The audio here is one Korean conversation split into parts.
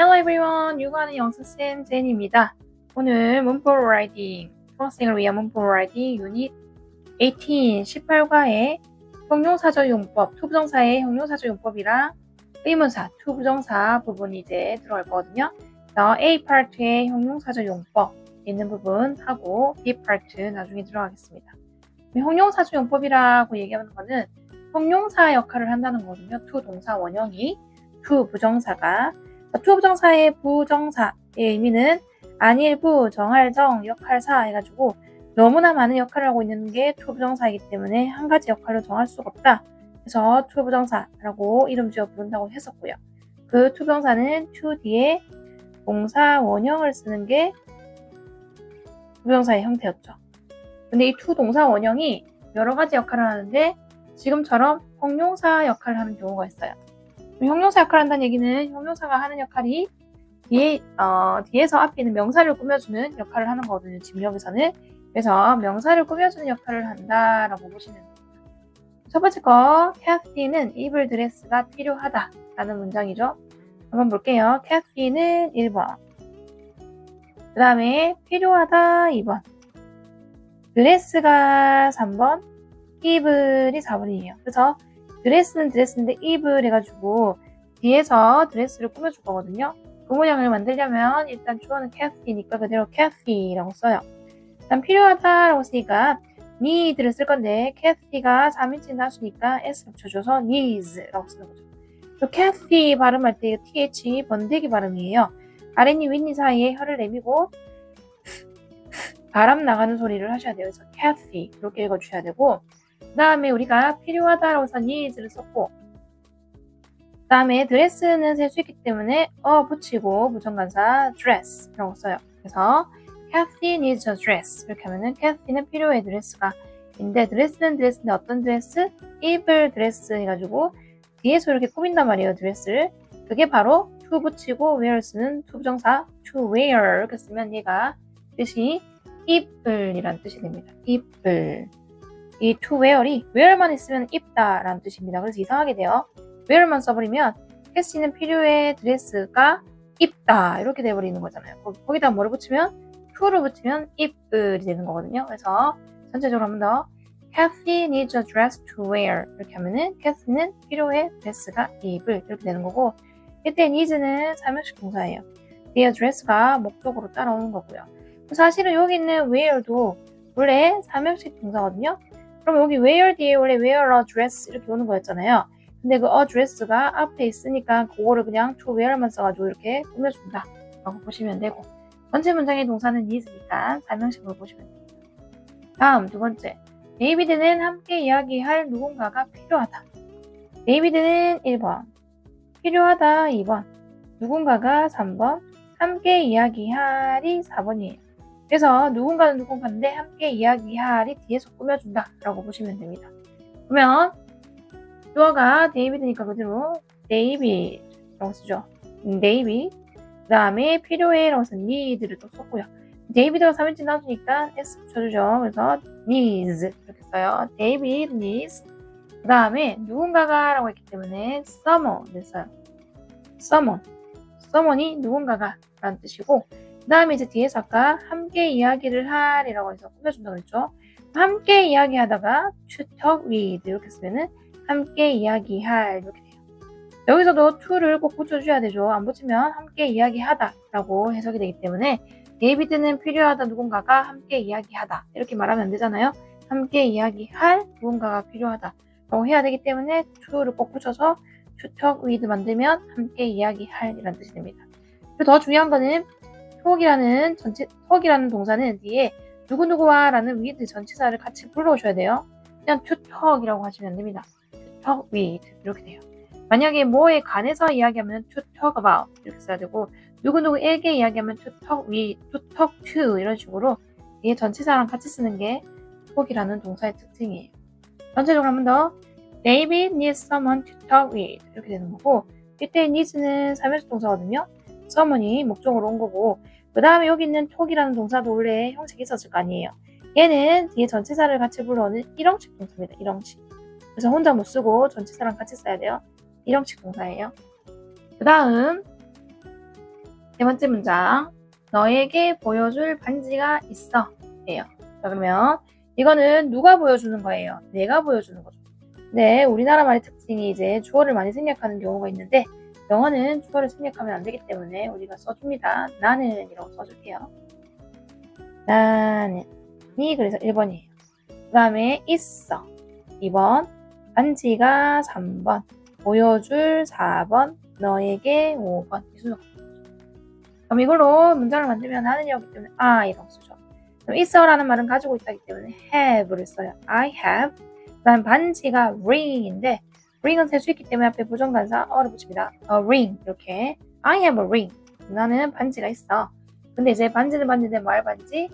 Hello everyone, 육아하는 영수쌤 제니입니다. 오늘 문법 라이팅, 수학생을 위한 문법 라이팅 유닛 18, 18과의 형용사적 용법, 투부정사의 형용사적 용법이랑 의문사, 투부정사 부분이 이제 들어갈 거거든요. 그래서 A 파트의 형용사적 용법 있는 부분 하고 B 파트 나중에 들어가겠습니다. 형용사적 용법이라고 얘기하는 거는 형용사 역할을 한다는 거거든요. 투 동사 원형이 투 부정사가 투 부정사의 부정사의 의미는 안일부, 정할정, 역할사 해가지고 너무나 많은 역할을 하고 있는 게 투 부정사이기 때문에 한 가지 역할로 정할 수가 없다. 그래서 투 부정사라고 이름 지어 부른다고 했었고요. 그 투 부정사는 투 뒤에 동사 원형을 쓰는 게 부정사의 형태였죠. 근데 이투 동사 원형이 여러 가지 역할을 하는데 지금처럼 형용사 역할을 하는 경우가 있어요. 형용사 역할을 한다는 얘기는 형용사가 하는 역할이 뒤에, 어, 뒤에서 앞에 있는 명사를 꾸며주는 역할을 하는 거거든요. 지금 여기서는. 그래서 명사를 꾸며주는 역할을 한다라고 보시면 됩니다. 첫 번째 거, 캐티는 입을 드레스가 필요하다 라는 문장이죠. 한번 볼게요. 캐티는 1번. 그 다음에 필요하다 2번. 드레스가 3번. 이블이 4번이에요. 그래서 드레스는 드레스인데 이블 해가지고 뒤에서 드레스를 꾸며줄 거거든요. 그 모양을 만들려면 일단 주어는 캐피니까 그대로 캐피라고 써요. 일단 필요하다라고 쓰니까 need를 쓸 건데 캐피가 3인칭 나수니까 s 붙여줘서 needs라고 쓰는 거죠. 또 캐피 발음할 때 th 번데기 발음이에요. 아랫니 윗니 사이에 혀를 내미고 바람 나가는 소리를 하셔야 돼요. 그래서 캐피 이렇게 읽어주셔야 되고 그 다음에 우리가 필요하다라고 해서 needs를 썼고 그 다음에 드레스는 셀 수 있기 때문에 어 붙이고 부정관사 dress라고 써요. 그래서 Kathy needs a dress 이렇게 하면은 Kathy는 필요해 드레스가 인데 드레스는 드레스인데 어떤 드레스? 입을 드레스 해가지고 뒤에서 이렇게 꾸민단 말이에요 드레스를 그게 바로 to 붙이고 wear 쓰는 to 부정사 to wear 이렇게 쓰면 얘가 뜻이 입을이란 뜻이 됩니다. 입을 이 to wear이 wear만 있으면 입다 라는 뜻입니다. 그래서 이상하게 돼요. wear만 써버리면 캐시는 필요해 드레스가 입다 이렇게 돼버리는 거잖아요. 거기다 뭐를 붙이면 to를 붙이면 입을이 되는 거거든요. 그래서 전체적으로 한 번 더 Kathy needs a dress to wear 이렇게 하면은 Kathy는 필요해 드레스가 입을 이렇게 되는 거고 이때 needs는 사명식 동사예요. 뒤에 dress가 목적으로 따라오는 거고요. 사실은 여기 있는 wear도 원래 사명식 동사거든요. 그럼 여기 wear 뒤에 원래 wear a dress 이렇게 오는 거였잖아요. 근데 그 a dress가 앞에 있으니까 그거를 그냥 to wear만 써가지고 이렇게 꾸며준다 라고 보시면 되고 전체 문장의 동사는 needs니까 사명식으로 보시면 됩니다. 다음 두 번째 데이비드는 함께 이야기할 누군가가 필요하다. 데이비드는 1번 필요하다 2번 누군가가 3번 함께 이야기할이 4번이에요. 그래서 누군가는 누군가인데 함께 이야기할이 뒤에서 꾸며준다 라고 보시면 됩니다. 그러면 주어가 데이비드니까 그대로 데이비드라고 쓰죠. 데이비 그 다음에 필요해 라고 해서 need를 또 썼고요. 데이비드가 3인칭 나오니까 s 붙여주죠. 그래서 needs 이렇게 써요. 데이비드 needs 그 다음에 누군가가 라고 했기 때문에 someone 써요. someone someone이 누군가가 라는 뜻이고 그 다음에 이제 뒤에서 아까 함께 이야기를 할이라고 해서 꾸며준다고 했죠. 함께 이야기하다가 talk with 이렇게 쓰면은 함께 이야기할 이렇게 돼요. 여기서도 to를 꼭 붙여줘야 되죠. 안 붙이면 함께 이야기하다 라고 해석이 되기 때문에 데이비드는 필요하다 누군가가 함께 이야기하다 이렇게 말하면 안 되잖아요. 함께 이야기할 누군가가 필요하다 라고 해야 되기 때문에 to를 꼭 붙여서 talk with 만들면 함께 이야기할 이란 뜻이 됩니다. 그리고 더 중요한 거는 talk이라는 전체 talk이라는 동사는 뒤에 누구누구와 라는 with 전치사를 같이 불러오셔야 돼요. 그냥 to talk이라고 하시면 안 됩니다. to talk with 이렇게 돼요. 만약에 뭐에 관해서 이야기하면 to talk about 이렇게 써야 되고 누구누구에게 이야기하면 to talk with, to talk to 이런 식으로 이게 전치사랑 같이 쓰는 게 talk이라는 동사의 특징이에요. 전체적으로 한 번 더 David needs someone to talk with 이렇게 되는 거고 이때 needs는 사명식 동사거든요. someone이 목적으로 온 거고 그 다음에 여기 있는 talk이라는 동사도 원래 형식이 있었을 거 아니에요. 얘는 뒤에 전치사를 같이 불러오는 일형식 동사입니다. 일형식. 그래서 혼자 못 쓰고 전치사랑 같이 써야 돼요. 일형식 동사예요. 그 다음 네 번째 문장. 너에게 보여줄 반지가 있어. 예요. 자, 그러면 이거는 누가 보여주는 거예요? 내가 보여주는 거죠. 네, 우리나라 말의 특징이 이제 주어를 많이 생략하는 경우가 있는데 영어는 주어를 생략하면 안 되기 때문에 우리가 써줍니다. 나는 이라고 써줄게요. 나는 이 그래서 1번이에요. 그 다음에 있어 2번 반지가 3번 보여줄 4번 너에게 5번 이 순서가 그럼 이걸로 문장을 만들면 나는이었기 때문에 I라고 쓰죠. 그럼 있어라는 말은 가지고 있다기 때문에 have를 써요. I have. 그 다음 반지가 ring인데 ring은 셀 수 있기 때문에 앞에 부정관사 어를 붙입니다. A ring 이렇게 I have a ring. 나는 반지가 있어. 근데 이제 반지는 반지인데 말 반지?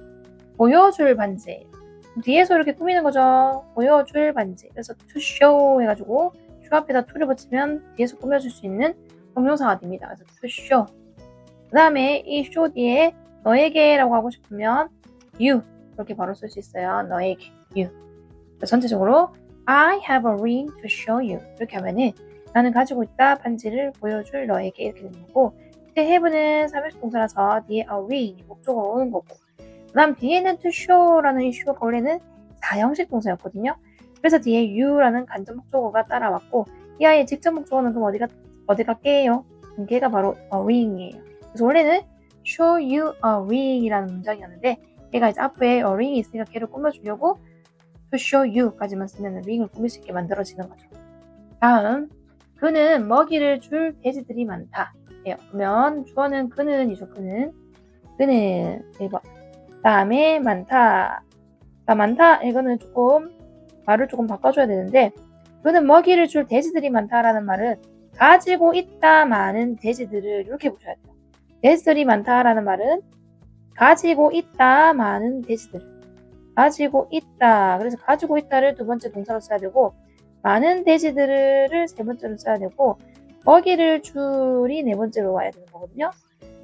보여줄 반지. 뒤에서 이렇게 꾸미는 거죠. 보여줄 반지. 그래서 to show 해가지고 show 앞에다 to를 붙이면 뒤에서 꾸며줄 수 있는 동명사가 됩니다. 그래서 to show. 그 다음에 이 show 뒤에 너에게라고 하고 싶으면 you 이렇게 바로 쓸 수 있어요. 너에게 you. 전체적으로 I have a ring to show you 이렇게 하면은 나는 가지고 있다 반지를 보여줄 너에게 이렇게 되는 거고 이때 have는 삼형식 동사라서 뒤에 a ring 목적어가 오는 거고 그 다음 뒤에는 to show라는 이 show가 원래는 사형식 동사였거든요. 그래서 뒤에 you라는 간접 목적어가 따라왔고 이 아이의 직접 목적어는 그럼 어디가 어디가 깨요? 걔가 바로 a ring이에요. 그래서 원래는 show you a ring이라는 문장이었는데 얘가 이제 앞에 a ring이 있으니까 걔를 꾸며주려고 to show you까지만 쓰면 ring을 꾸밀 수 있게 만들어지는 거죠. 다음 그는 먹이를 줄 돼지들이 많다. 예요. 그러면 주어는 그는이죠. 그는 그는 1번. 다음에 많다. 자, 많다. 이거는 조금 말을 조금 바꿔줘야 되는데 그는 먹이를 줄 돼지들이 많다라는 말은 가지고 있다 많은 돼지들을 이렇게 보셔야 돼요. 돼지들이 많다라는 말은 가지고 있다 많은 돼지들. 가지고 있다. 그래서 가지고 있다를 두 번째 동사로 써야 되고 많은 돼지들을 세 번째로 써야 되고 먹이를 줄이 네 번째로 와야 되는 거거든요.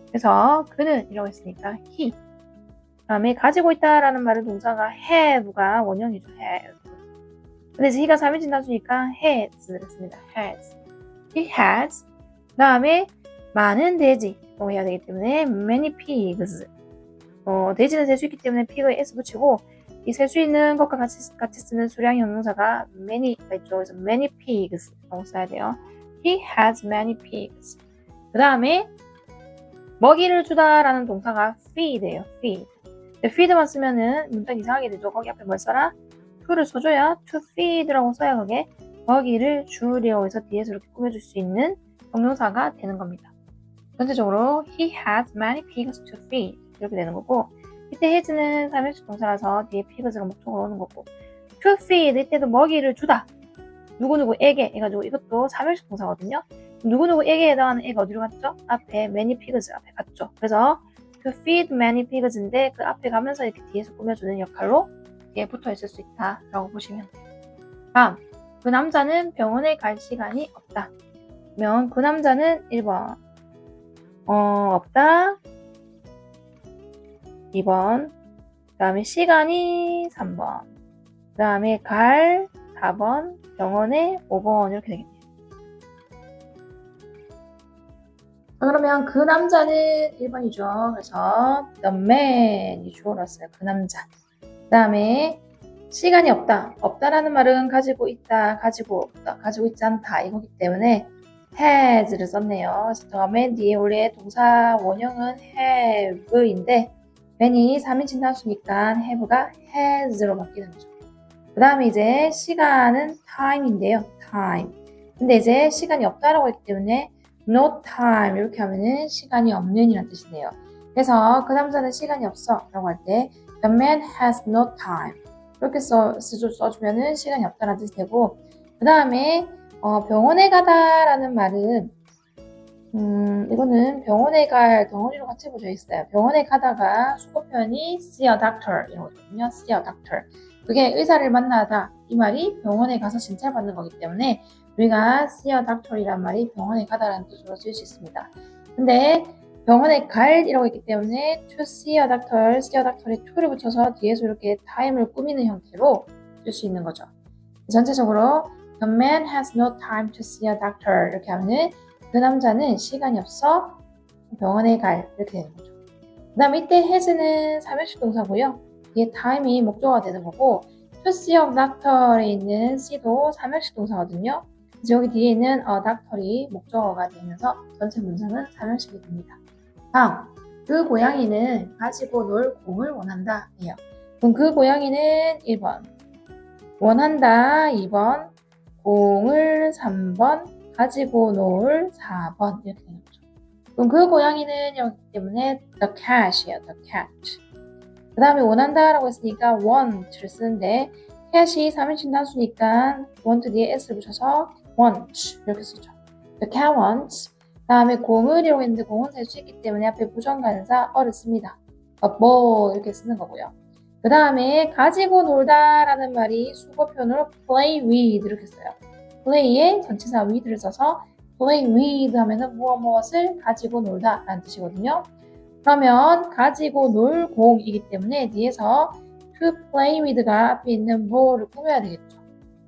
그래서 그는 이라고 했으니까 he. 다음에 가지고 있다라는 말은 동사가 have가 원형이죠. have. 근데 he가 3인칭 단수니까 has를 했습니다. has. he has. 다음에 많은 돼지라고 해야 되기 때문에 many pigs. 어, 돼지는 셀수 있기 때문에 pig에 s 붙이고 이 셀 수 있는 것과 같이, 같이 쓰는 수량 형용사가 many가 있죠. 그래서 many pigs라고 써야 돼요. He has many pigs. 그 다음에 먹이를 주다라는 동사가 feed예요. feed. feed만 쓰면은 문장 이상하게 되죠. 거기 앞에 뭘 써라? to를 써줘야 to feed라고 써야 그게 먹이를 주려고 해서 뒤에서 이렇게 꾸며줄 수 있는 동명사가 되는 겁니다. 전체적으로 he has many pigs to feed 이렇게 되는 거고 이때 has는 삼형식 동사라서 뒤에 pigs가 목적으로 오는 거고 feed 이때도 먹이를 주다 누구누구에게 해가지고 이것도 삼형식 동사거든요. 누구누구에게 해당하는 애가 어디로 갔죠? 앞에 many pigs 앞에 갔죠. 그래서 to feed many pigs인데 그 앞에 가면서 이렇게 뒤에서 꾸며주는 역할로 뒤에 붙어 있을 수 있다 라고 보시면 돼요. 다음, 그 남자는 병원에 갈 시간이 없다. 그러면 그 남자는 1번 어, 없다. 2번 그 다음에 시간이 3번 그 다음에 갈 4번 병원에 5번 이렇게 되겠네요. 자, 그러면 그 남자는 1번이죠. 그래서 the man이 주어였어요. 그 남자. 그 다음에 시간이 없다. 없다라는 말은 가지고 있다, 가지고 없다, 가지고 있지 않다 이거기 때문에 has를 썼네요. 그래서 다음에 뒤에 원래 동사 원형은 have인데 man이 3인칭 단수니까 have가 has로 바뀌는 거죠. 그 다음에 이제 시간은 time인데요. time. 근데 이제 시간이 없다라고 했기 때문에 no time 이렇게 하면은 시간이 없는 이란 뜻이네요. 그래서 그 남자는 시간이 없어 라고 할 때 the man has no time 이렇게 써, 써주면은 시간이 없다라는 뜻이 되고 그 다음에 어, 병원에 가다라는 말은 음, 이거는 병원에 갈 덩어리로 같이 붙여 있어요. 병원에 가다가 수거편이 see a doctor 이거거든요. see a doctor. 그게 의사를 만나다 이 말이 병원에 가서 진찰 받는 거기 때문에 우리가 see a doctor이란 말이 병원에 가다라는 뜻으로 쓸 수 있습니다. 근데 병원에 갈 이라고 했기 때문에 to see a doctor, see a doctor에 to를 붙여서 뒤에서 이렇게 time을 꾸미는 형태로 쓸 수 있는 거죠. 전체적으로 The man has no time to see a doctor 이렇게 하면은 그 남자는 시간이 없어 병원에 갈 이렇게 되는 거죠. 그 다음에 이때 has는 삼형식 동사고요. 이게 time이 목적어가 되는 거고 of doctor에 있는 see도 삼형식 동사거든요. 그래서 여기 뒤에 있는 a doctor이 목적어가 되면서 전체 문장은 삼형식이 됩니다. 다음 그 고양이는 가지고 놀 공을 원한다 해요. 그럼 그 고양이는 1번 원한다 2번 공을 3번 가지고 놀 4번 이렇게 되는 거죠. 그럼 그 고양이는 여기 때문에 the cat이에요. the cat. 그 다음에 원한다라고 했으니까 want를 쓰는데 cat이 3인칭 단수니까 want 뒤에 s를 붙여서 want 이렇게 쓰죠. the cat wants 그 다음에 공을이라고 했는데 공은 될 수 있기 때문에 앞에 부정관사 어를 씁니다. a ball 이렇게 쓰는 거고요. 그 다음에 가지고 놀다라는 말이 수거편으로 play with 이렇게 써요. Play에 전치사 with를 써서 play with 하면은 무엇 무엇을 가지고 놀다 라는 뜻이거든요. 그러면 가지고 놀 공이기 때문에 뒤에서 to play with가 앞에 있는 뭐를 꾸며야 되겠죠.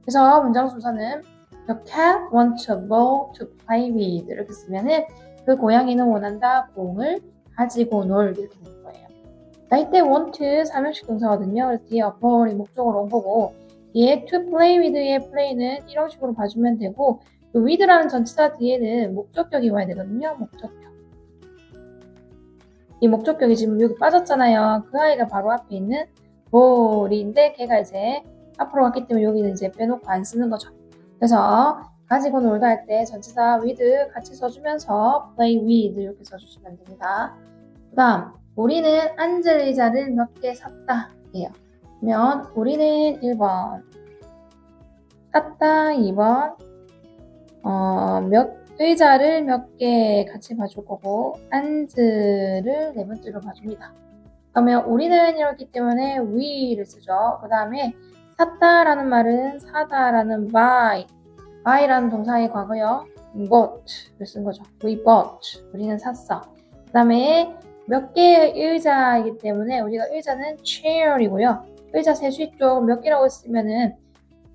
그래서 문장 순서는 The cat wants a ball to play with 이렇게 쓰면은 그 고양이는 원한다 공을 가지고 놀 이렇게 되는 거예요. 자, 이때 want 삼형식 동사거든요. 그래서 뒤에 a ball이 목적으로 온 거고 뒤에 to play with의 play는 이런 식으로 봐주면 되고 그 with라는 전치사 뒤에는 목적격이 와야 되거든요. 목적격. 이 목적격이 지금 여기 빠졌잖아요. 그 아이가 바로 앞에 있는 볼인데 걔가 이제 앞으로 갔기 때문에 여기는 이제 빼놓고 안 쓰는 거죠. 그래서 가지고 놀다 할 때 전치사 with 같이 써주면서 play with 이렇게 써주시면 됩니다. 그 다음 우리는 의자를 몇 개 샀다 예요. 그러면 우리는 1번 샀다 2번 어, 몇 의자를 몇 개 같이 봐줄 거고 앉을을 네 번째로 봐줍니다. 그러면 우리는 이렇기 때문에 we를 쓰죠. 그 다음에 샀다라는 말은 사다라는 buy, buy라는 동사의 과거요. bought를 쓴 거죠. We bought. 우리는 샀어. 그 다음에 몇 개의 의자이기 때문에 우리가 의자는 chair이고요. 의자 세수 있죠. 몇 개라고 쓰면은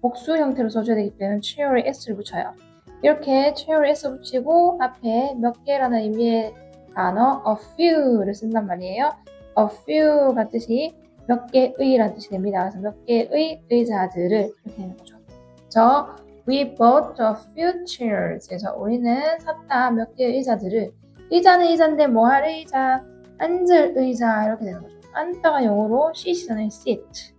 복수 형태로 써줘야 되기 때문에 chair에 s를 붙여요. 이렇게 chair에 s 붙이고 앞에 몇 개라는 의미의 단어 a few를 쓴단 말이에요. a few 같듯이 몇 개의라는 뜻이 됩니다. 그래서 몇 개의 의자들을 이렇게 되는 거죠. 저 we bought a few chairs. 그래서 우리는 샀다 몇 개의 의자들을 의자는 의자인데 뭐 할 의자, 앉을 의자 이렇게 되는 거죠. 앉다가 영어로 sit잖아요. sit.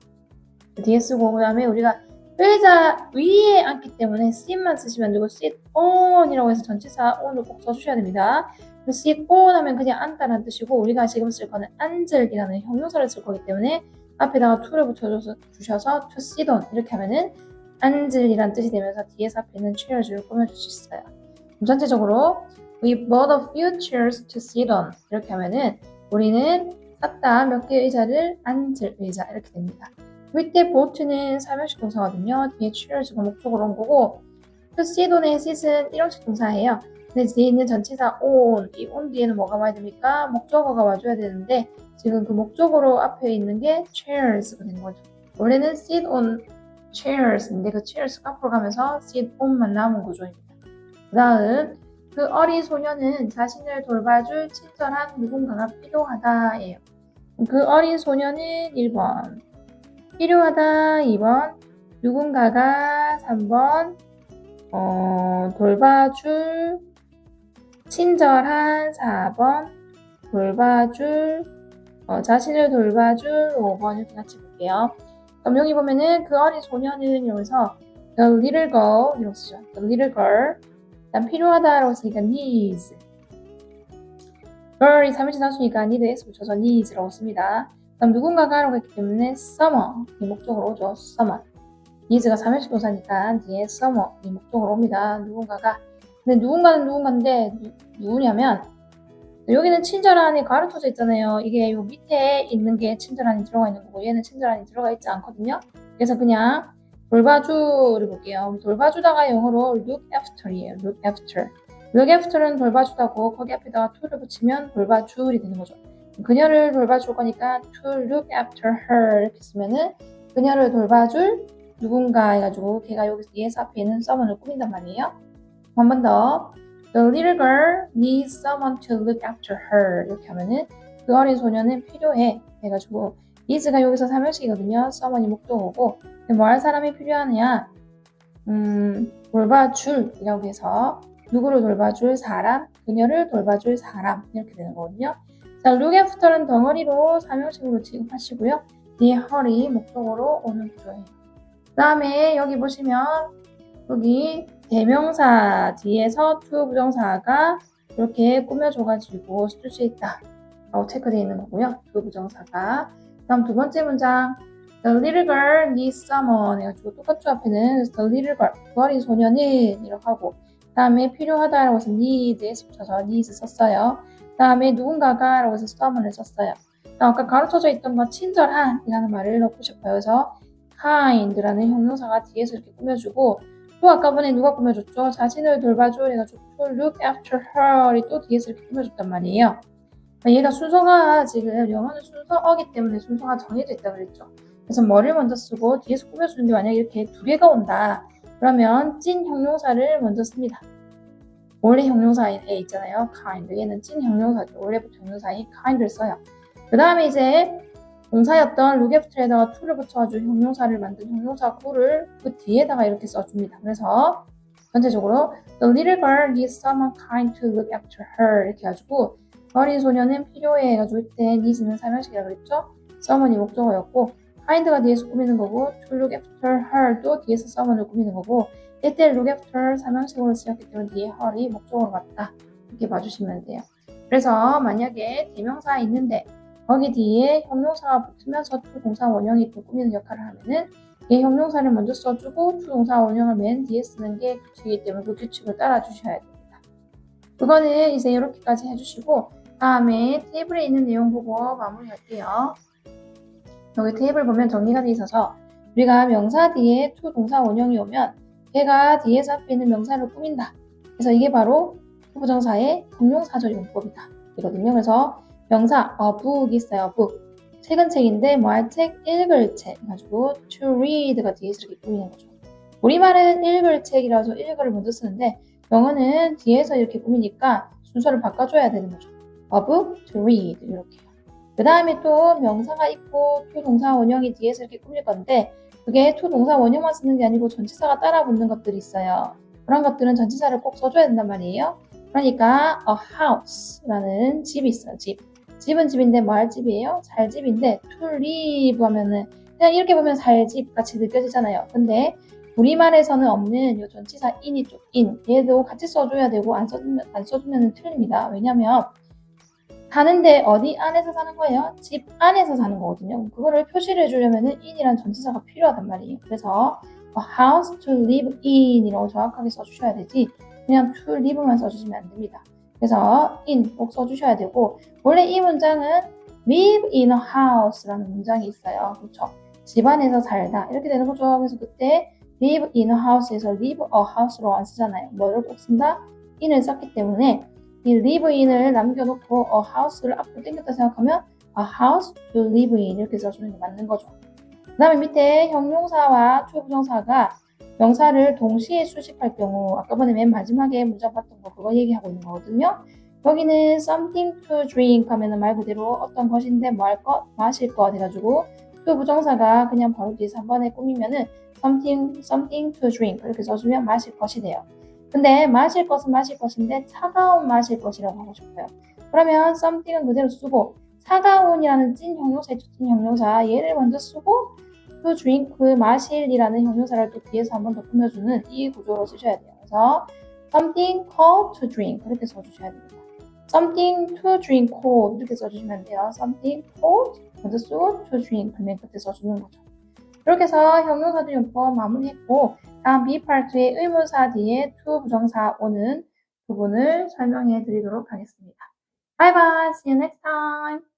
뒤에 쓰고 그 다음에 우리가 의자 위에 앉기 때문에 sit만 쓰시면 안 되고 sit on이라고 해서 전치사 on을 꼭 써주셔야 됩니다. sit on 하면 그냥 앉다라는 뜻이고 우리가 지금 쓸 거는 앉을이라는 형용사를 쓸 거기 때문에 앞에다가 to를 붙여줘서 주셔서 to sit on 이렇게 하면은 앉을이라는 뜻이 되면서 뒤에서 앞에 있는 chairs를 꾸며줄 수 있어요. 전체적으로 we bought a few chairs to sit on 이렇게 하면은 우리는 샀다 몇 개의 의자를 앉을 의자 이렇게 됩니다. 이때 bought는 삼형식 동사거든요. 뒤에 chairs가 목적으로 온 거고 on의 sit은 일형식 동사예요. 근데 뒤에 있는 전치사 on, 이 on 뒤에는 뭐가 와야 됩니까? 목적어가 와줘야 되는데 지금 그 목적어로 앞에 있는 게 chairs가 되는 거죠. 원래는 sit on chairs인데 그 chairs 앞으로 가면서 sit on만 남은 구조입니다. 그 다음 그 어린 소녀는 자신을 돌봐줄 친절한 누군가가 필요하다예요. 그 어린 소녀는 1번 필요하다 2번 누군가가 3번 어, 돌봐줄 친절한 4번 돌봐줄 어, 자신을 돌봐줄 5번 이렇게 같이 볼게요. 그럼 여기 보면은 그 어린 소녀는 여기서 the little girl 이렇게 쓰죠. the little girl 일단 필요하다라고 했으니까 needs girl이 3인칭 단수니까 needs에 붙여서 needs라고 씁니다. 그럼 누군가가 하라고 했기 때문에 someone 이 목적으로 오죠. someone needs가 3인칭 동사니까 뒤에 someone 이 목적으로 옵니다. 누군가가 근데 누군가는 누군가인데 누, 누구냐면 여기는 친절한이 가르쳐져 있잖아요. 이게 요 밑에 있는 게 친절한이 들어가 있는 거고 얘는 친절한이 들어가 있지 않거든요. 그래서 그냥 돌봐주를 볼게요. 돌봐주다가 영어로 look after이에요. look after. look after는 돌봐주다고 거기 앞에다가 to를 붙이면 돌봐줄이 되는 거죠. 그녀를 돌봐줄 거니까 to look after her 이렇게 쓰면은 그녀를 돌봐줄 누군가 해가지고 걔가 여기서 얘에서 앞에 있는 someone을 꾸민단 말이에요. 한 번 더. The little girl needs someone to look after her. 이렇게 하면은 그 어린 소녀는 필요해. 해가지고 needs가 여기서 사명식이거든요. someone이 목적어고 뭐 할 사람이 필요하냐? 음, 돌봐줄이라고 해서 누구를 돌봐줄 사람, 그녀를 돌봐줄 사람 이렇게 되는 거거든요. 자, look after는 덩어리로 사명식으로 취급하시고요. 뒤에 hurry 목적어로 오는 구조예요. 그 다음에 여기 보시면 여기 대명사 뒤에서 to 부정사가 이렇게 꾸며줘가지고 쓸 수 있다. 라고 체크되어 있는 거고요. to 부정사가. 다음 두 번째 문장. The little girl needs someone 해가지고 똑같죠 앞에는 the little girl 그 어린 소녀는 이렇게 하고 그 다음에 필요하다 라고 해서 need에 붙여서 needs 썼어요. 그 다음에 누군가가 라고 해서 someone을 썼어요. 아까 가르쳐져 있던 거 친절한 이라는 말을 넣고 싶어요. 그래서 kind라는 형용사가 뒤에서 이렇게 꾸며주고 또 아까 전에 누가 꾸며줬죠? 자신을 돌봐줘 해가지고 to look after her이 또 뒤에서 이렇게 꾸며줬단 말이에요. 얘가 순서가 지금 영어는 순서어기 때문에 순서가 정해져 있다고 그랬죠. 그래서 뭐를 먼저 쓰고 뒤에서 꾸며주는 게 만약에 이렇게 두 개가 온다. 그러면 찐 형용사를 먼저 씁니다. 원래 형용사에 있잖아요. kind. 얘는 찐 형용사죠. 원래부터 형용사인 kind를 써요. 그 다음에 이제 동사였던 look after에다가 to를 붙여가지고 형용사를 만든 형용사 구를 그 뒤에다가 이렇게 써줍니다. 그래서 전체적으로 the little girl needs someone kind to look after her 이렇게 해가지고 어린 소녀는 필요해 해가지고 이때 needs는 사명식이라 그랬죠. someone이 목적어였고 kind가 뒤에서 꾸미는 거고 to look after her도 뒤에서 someone을 꾸미는 거고 이때 look after 사명식으로 쓰였기 때문에 뒤에 her이 목적어로 같다 이렇게 봐주시면 돼요. 그래서 만약에 대명사 있는데 거기 뒤에 형용사가 붙으면서 to 동사 원형이 또 꾸미는 역할을 하면은 이 형용사를 먼저 써주고 to 동사 원형을 맨 뒤에 쓰는 게 규칙이기 때문에 그 규칙을 따라 주셔야 됩니다. 그거는 이제 이렇게까지 해주시고 다음에 테이블에 있는 내용 보고 마무리할게요. 여기 테이블 보면 정리가 돼 있어서 우리가 명사 뒤에 to 동사 원형이 오면 걔가 뒤에서 앞에 있는 명사를 꾸민다. 그래서 이게 바로 부정사의 형용사절 용법이다. 이거든요. 그래서 명사 어 book 있어요. book 책은 책인데 뭐 할 책? 읽을 책 가지고 to read가 뒤에서 이렇게 꾸미는 거죠. 우리말은 읽을 책이라서 읽을을 먼저 쓰는데 영어는 뒤에서 이렇게 꾸미니까 순서를 바꿔줘야 되는 거죠. Book to read 이렇게요. 그 다음에 또 명사가 있고 to 동사 원형이 뒤에서 이렇게 꾸밀 건데 그게 to 동사 원형만 쓰는 게 아니고 전치사가 따라 붙는 것들이 있어요. 그런 것들은 전치사를 꼭 써줘야 된단 말이에요. 그러니까 a house라는 집이 있어요. 집. 집은 집인데 뭐 할 집이에요? 살 집인데 to live 하면은 그냥 이렇게 보면 살집 같이 느껴지잖아요. 근데 우리말에서는 없는 이 전치사 in이 쪽 in 얘도 같이 써줘야 되고 안 써주면 안 써주면 틀립니다. 왜냐면 사는데 어디 안에서 사는 거예요? 집 안에서 사는 거거든요. 그거를 표시를 해주려면은 in이란 전치사가 필요하단 말이에요. 그래서 a house to live in이라고 정확하게 써주셔야 되지 그냥 to live만 써주시면 안 됩니다. 그래서 in 꼭 써주셔야 되고 원래 이 문장은 live in a house라는 문장이 있어요. 그렇죠? 집안에서 살다 이렇게 되는 거죠. 그래서 그때 live in a house에서 live a house로 안 쓰잖아요. 뭐를 꼭 쓴다? in을 썼기 때문에 이 live in을 남겨놓고 a house를 앞으로 당겼다 생각하면 a house to live in 이렇게 써주는 게 맞는 거죠. 그 다음에 밑에 형용사와 초부정사가 명사를 동시에 수식할 경우 아까 전에 맨 마지막에 문장 봤던 거 그거 얘기하고 있는 거거든요. 여기는 something to drink 하면은 말 그대로 어떤 것인데 뭐 할 것, 마실 것 해가지고 to 부정사가 그냥 바로 뒤에서 한 번에 꾸미면은 something, something to drink 이렇게 써주면 마실 것이 돼요. 근데 마실 것은 마실 것인데 차가운 마실 것이라고 하고 싶어요. 그러면 something은 그대로 쓰고 차가운이라는 찐 형용사, 찐 형용사 얘를 먼저 쓰고 to drink 마실이라는 형용사를 또 뒤에서 한번 더 꾸며주는 이 구조로 쓰셔야 돼요. 그래서 something cold to drink 그렇게 써주셔야 됩니다. something to drink cold 이렇게 써주시면 돼요. something cold 먼저 쓰고 to drink 그러면 그때 써주는 거죠. 이렇게 해서 형용사들 용법 마무리했고 다음 B 파트의 의문사 뒤에 to 부정사 오는 부분을 설명해 드리도록 하겠습니다. Bye bye. See you next time.